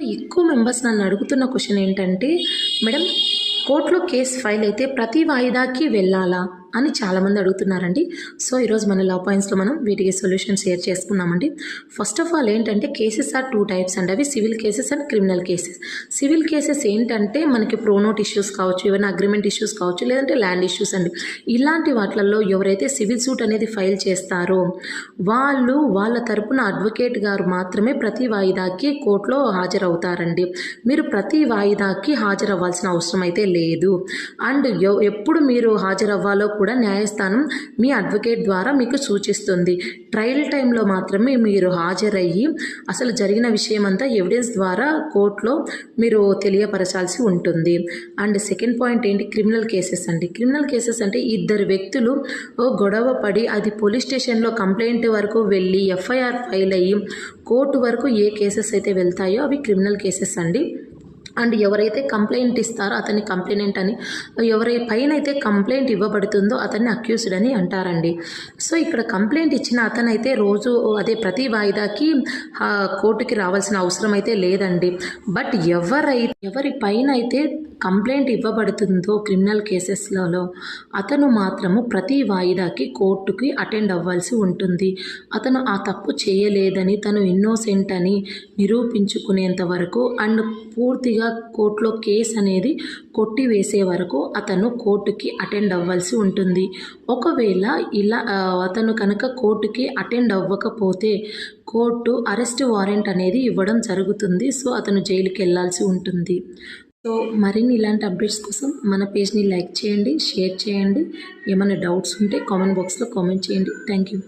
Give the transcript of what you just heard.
ఎక్కువ మెంబర్స్ నన్ను అడుగుతున్న క్వశ్చన్ ఏంటంటే మేడం కోర్టులో కేసు ఫైల్ అయితే ప్రతి వాయిదాకి వెళ్ళాలా? అని చాలామంది అడుగుతున్నారండి. సో ఈరోజు మన లా పాయింట్స్లో మనం వీటికి సొల్యూషన్ షేర్ చేసుకున్నామండి ఫస్ట్ ఆఫ్ ఆల్ ఏంటంటే కేసెస్ ఆర్ టూ టైప్స్ అండి. అవి civil cases and criminal cases. Civil cases ఏంటంటే మనకి ప్రోనోట్ ఇష్యూస్ కావచ్చు ఏమైనా అగ్రిమెంట్ ఇష్యూస్ కావచ్చు లేదంటే ల్యాండ్ ఇష్యూస్ అండి. ఇలాంటి వాటిలలో ఎవరైతే సివిల్ సూట్ అనేది ఫైల్ చేస్తారో వాళ్ళు వాళ్ళ తరపున అడ్వకేట్ గారు మాత్రమే ప్రతి వాయిదాకి కోర్టులో హాజరవుతారండి. మీరు ప్రతి వాయిదాకి హాజరవ్వాల్సిన అవసరం అయితే లేదు. అండ్ ఎప్పుడు మీరు హాజరవ్వాలో కూడా న్యాయస్థానం మీ అడ్వకేట్ ద్వారా మీకు సూచిస్తుంది. ట్రయల్ టైంలో మాత్రమే మీరు హాజరయ్యి అసలు జరిగిన విషయం అంతా ఎవిడెన్స్ ద్వారా కోర్టులో మీరు తెలియపరచాల్సి ఉంటుంది. అండ్ సెకండ్ పాయింట్ ఏంటి? క్రిమినల్ కేసెస్ అండి. క్రిమినల్ కేసెస్ అంటే ఇద్దరు వ్యక్తులు ఓ గొడవ పడి అది పోలీస్ స్టేషన్లో కంప్లైంట్ వరకు వెళ్ళి ఎఫ్ఐఆర్ ఫైల్ అయ్యి కోర్టు వరకు ఏ కేసెస్ అయితే వెళ్తాయో అవి క్రిమినల్ కేసెస్ అండి. అండ్ ఎవరైతే కంప్లైంట్ ఇస్తారో అతన్ని కంప్లైనెంట్ అని ఎవరి పైన అయితే కంప్లైంట్ ఇవ్వబడుతుందో అతన్ని అక్యూస్డ్ అని అంటారండి. సో ఇక్కడ కంప్లైంట్ ఇచ్చిన అతనైతే రోజు అదే ప్రతి వాయిదాకి కోర్టుకి రావాల్సిన అవసరం అయితే లేదండి. బట్ ఎవరై ఎవరి పైన అయితే కంప్లైంట్ ఇవ్వబడుతుందో క్రిమినల్ కేసెస్లలో అతను మాత్రము ప్రతి వాయిదాకి కోర్టుకి అటెండ్ అవ్వాల్సి ఉంటుంది. అతను ఆ తప్పు చేయలేదని తను ఇన్నోసెంట్ అని నిరూపించుకునేంత వరకు అండ్ పూర్తిగా కోర్టులో కేసు అనేది కొట్టివేసే వరకు అతను కోర్టుకి అటెండ్ అవ్వాల్సి ఉంటుంది. ఒకవేళ ఇలా అతను కనుక కోర్టుకి అటెండ్ అవ్వకపోతే కోర్టు అరెస్ట్ వారెంట్ అనేది ఇవ్వడం జరుగుతుంది. సో అతను జైలుకి వెళ్ళాల్సి ఉంటుంది. సో మరిన్ని ఇలాంటి అప్డేట్స్ కోసం మన పేజ్ని లైక్ చేయండి షేర్ చేయండి. ఏమైనా డౌట్స్ ఉంటే కామెంట్ బాక్స్లో కామెంట్ చేయండి. Thank you.